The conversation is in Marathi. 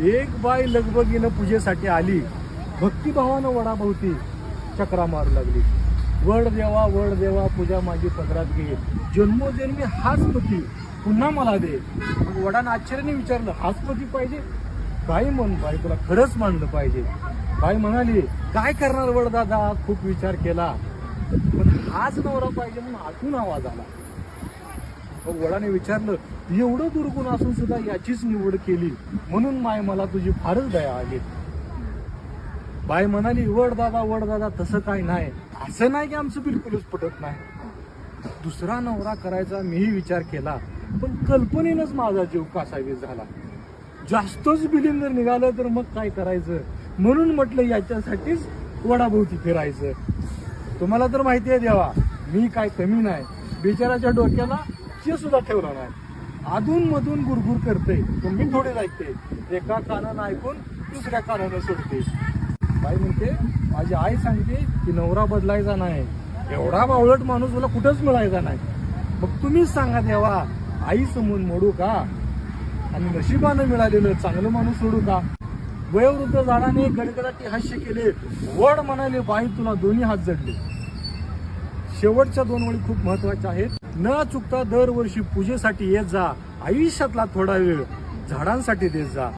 एक बाई लगबगीनं पूजेसाठी आली. भक्तिभावानं वडाभोवती चक्रा मारू लागली. वड देवा वड देवा पूजा माझी पदरात घे. जन्मोजन्मी हाच पती. पुन्हा मला दे. मग वडानं आश्चर्याने विचारलं हाच पती पाहिजे? बाई म्हण बाई तुला खरंच मानलं पाहिजे. बाई म्हणाली काय करणार वडदादा? खूप विचार केला. पण हाच नवरा पाहिजे म्हणून आतून आवाज आला. मग वडाने विचारलं एवढं दुर्गुण असून सुद्धा याचीच निवड केली? म्हणून माय मला तुझी फारच दया आली बाय म्हणाली वड दादा वड दादा तसं काय नाही. असं नाही की आमचं बिलकुलच पटत नाही. दुसरा नवरा करायचा मीही विचार केला पण कल्पनेनंच माझा जीव कासावी झाला. जास्तच बिलिंग जर निघालं तर मग काय करायचं? म्हणून म्हटलं याच्यासाठीच वडाभोवती फिरायचं. तुम्हाला तर माहिती आहे देवा मी काय कमी नाही. बिचाराच्या डोक्याला ते सुद्धा ठेवलं नाही अधून मधून गुरगुर करते. तुम्ही थोडे ऐकते. एका कानानं ऐकून दुसऱ्या कानानं सोडते. बाई म्हणते माझी आई सांगते की नवरा बदलायचा नाही. एवढा बावळट माणूस तुला कुठंच मिळायचा नाही. मग तुम्हीच सांगा देवा आई समोर मोडू का? आणि नशिबानं मिळालेलं चांगलं माणूस सोडू का? वयोवृद्ध झाडाने गडगडाटी हास्य केले. वड म्हणाले बाई तुला दोन्ही हात जडले. शेवटच्या दोन ओळी खूप महत्त्वाच्या आहेत. न चुकता दरवर्षी पूजेसाठी येत जा. आयुष्यातला थोडा वेळ झाडांसाठी देत जा.